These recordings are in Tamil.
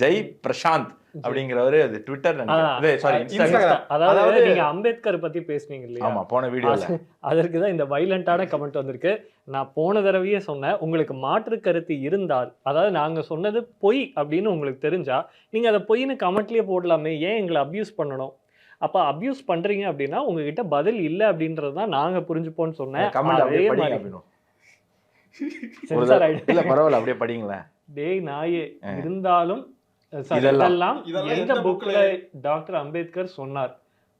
ஜெய் பிரசாந்த் அப்படிங்கிறவரு அது ட்விட்டர் அதாவது நீங்க அம்பேத்கர் பத்தி பேசுனீங்க இல்லையா? ஆமா போன வீடியோல அது- அதற்கு தான் இந்த வைலண்டான கமெண்ட் வந்திருக்கு. நான் போன தடவையே சொன்னேன் உங்களுக்கு மாற்று கருத்து இருந்தால் அதாவது நாங்க சொன்னது பொய் அப்படின்னு உங்களுக்கு தெரிஞ்சா நீங்க அதை பொய்னு கமெண்ட்லயே போடலாமே ஏன் எங்களை அபியூஸ் பண்ணணும்? அப்ப அபியூஸ் பண்றீங்க அப்படின்னா உங்ககிட்ட பதில் இல்ல அப்படின்றது தான் நாங்க புரிஞ்சுப்போம்னு சொன்னேன். இல்ல பரவாயில்ல அப்படியே படிங்களேன் டேய் நாயே. இருந்தாலும் இதெல்லாம். எந்த புக்ல? டாக்டர் அம்பேத்கர் சொன்னார்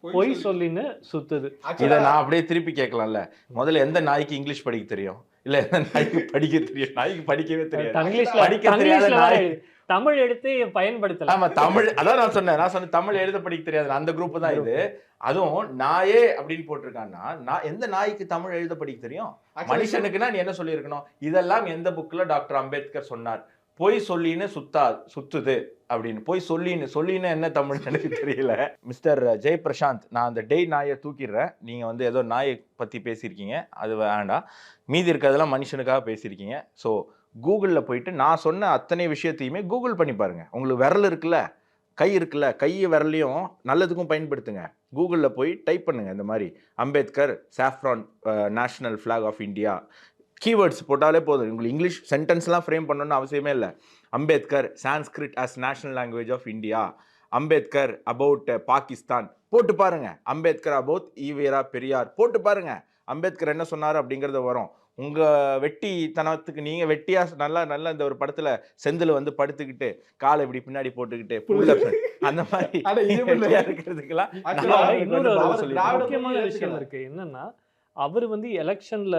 பொய் சொல்லின்னு சுத்துது இதை நான் அப்படியே திருப்பி கேட்கலாம்ல முதல்ல எந்த நாய்க்கு இங்கிலீஷ் படிக்க தெரியும் இல்ல எந்த நாய்க்கு படிக்க தெரியும் நாய்க்கு படிக்கவே தெரியாது தங்கிலீஷ்ல படிக்க தெரியாத நாய். தமிழ் எடுத்து பயன்படுத்தல. ஆமா தமிழ் அதான் நான் சொன்னேன். நான் சொன்னேன் தமிழ் எழுத படிக்க தெரியாது. அந்த குரூப் தான் இது. அதுவும் நாயே அப்படின்னு போட்டிருக்கான்னா நான் எந்த நாய்க்கு தமிழ் எழுத படிக்க தெரியும்? மனுஷனுக்குன்னா நீ என்ன சொல்லியிருக்கணும்? இதெல்லாம் எந்த புக்ல டாக்டர் அம்பேத்கர் சொன்னார். பொய் சொல்லின்னு சுத்தா சுத்துது அப்படின்னு. போய் சொல்லின்னு சொல்லின்னு என்ன தமிழ் எனக்கு தெரியல. மிஸ்டர் ஜெய் பிரசாந்த் நான் அந்த டெய் நாயை தூக்கிடுறேன். நீங்கள் வந்து ஏதோ நாயை பற்றி பேசியிருக்கீங்க. அது வேண்டாம். மீதி இருக்கிறதெல்லாம் மனுஷனுக்காக பேசியிருக்கீங்க. ஸோ கூகுளில் போயிட்டு நான் சொன்ன அத்தனை விஷயத்தையுமே கூகுள் பண்ணி பாருங்கள் உங்களுக்கு விரல் இருக்குல்ல? கை இருக்குல்ல? கை விரலையும் நல்லதுக்கும் பயன்படுத்துங்க. கூகுளில் போய் டைப் பண்ணுங்கள் இந்த மாதிரி. Ambedkar saffron national flag of India. Keywords போட்டாலே போதும். உங்களுக்கு இங்கிலீஷ் சென்டென்ஸ்லாம் ஃப்ரேம் பண்ணணும்னு அவசியமே இல்லை. Ambedkar Sanskrit as national language of India Ambedkar about Pakistan. போட்டு பாருங்க. அம்பேத்கர் அபவுட் ஈவேரா பெரியார். போட்டு பாருங்க. அம்பேத்கர் என்ன சொன்னார் அப்படிங்கறது வரும். உங்க வெட்டித்தனத்துக்கு நீங்க வெட்டியா நல்லா நல்லா இந்த ஒரு படத்துல செந்தில் வந்து படுத்துக்கிட்டு காலை இப்படி பின்னாடி போட்டுக்கிட்டு புல்ல அந்த மாதிரி இருக்கிறதுக்கெல்லாம் முக்கியமான விஷயம் ஏத்துக்கல. இருக்கு. என்னன்னா அவர் வந்து எலெக்ஷனில்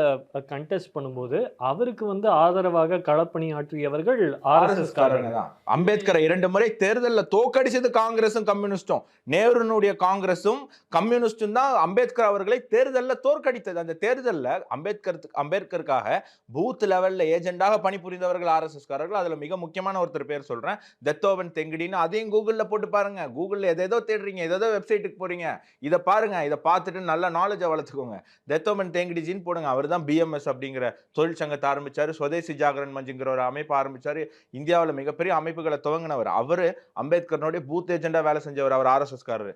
கண்டெஸ்ட் பண்ணும்போது அவருக்கு வந்து ஆதரவாக களப்பணியாற்றியவர்கள் ஆர்எஸ்எஸ் காரங்க தான். அம்பேத்கரை இரண்டு முறை தேர்தலில் தோக்கடிச்சது காங்கிரஸும் கம்யூனிஸ்டும். நேருனுடைய காங்கிரஸும் கம்யூனிஸ்டும் தான் அம்பேத்கர் அவர்களை தேர்தலில் தோற்கடித்தது. அந்த தேர்தலில் அம்பேத்கர் அம்பேத்கருக்காக பூத் லெவலில் ஏஜெண்டாக பணிபுரிந்தவர்கள் ஆர்எஸ்எஸ் காரர்கள் அதில் மிக முக்கியமான ஒருத்தர் பேர் சொல்கிறேன் தத்தோவன் தெங்கடின்னு அதையும் கூகுளில் போட்டு பாருங்க. கூகுளில் எதேதோ தேடுறீங்க எதோ வெப்சைட்டுக்கு போறீங்க. இதை பாருங்க இதை பார்த்துட்டு நல்ல நாலேஜை வளர்த்துக்கோங்க. தெத்தோமன் தேங்கடிஜின்னு போடுங்க. அவர் தான் பிஎம்எஸ் அப்படிங்கிற தொழிற்சங்கத்தை ஆரம்பிச்சாரு. சுதேசி ஜாகரன் மஞ்சுங்கிற ஒரு அமைப்பு ஆரம்பிச்சாரு. இந்தியாவில் மிகப்பெரிய அமைப்புகளை துவங்கினவர் அவர். அம்பேத்கரனுடைய பூத் ஏஜெண்டாக வேலை செஞ்சவர் அவர் ஆர்எஸ்எஸ்காரர்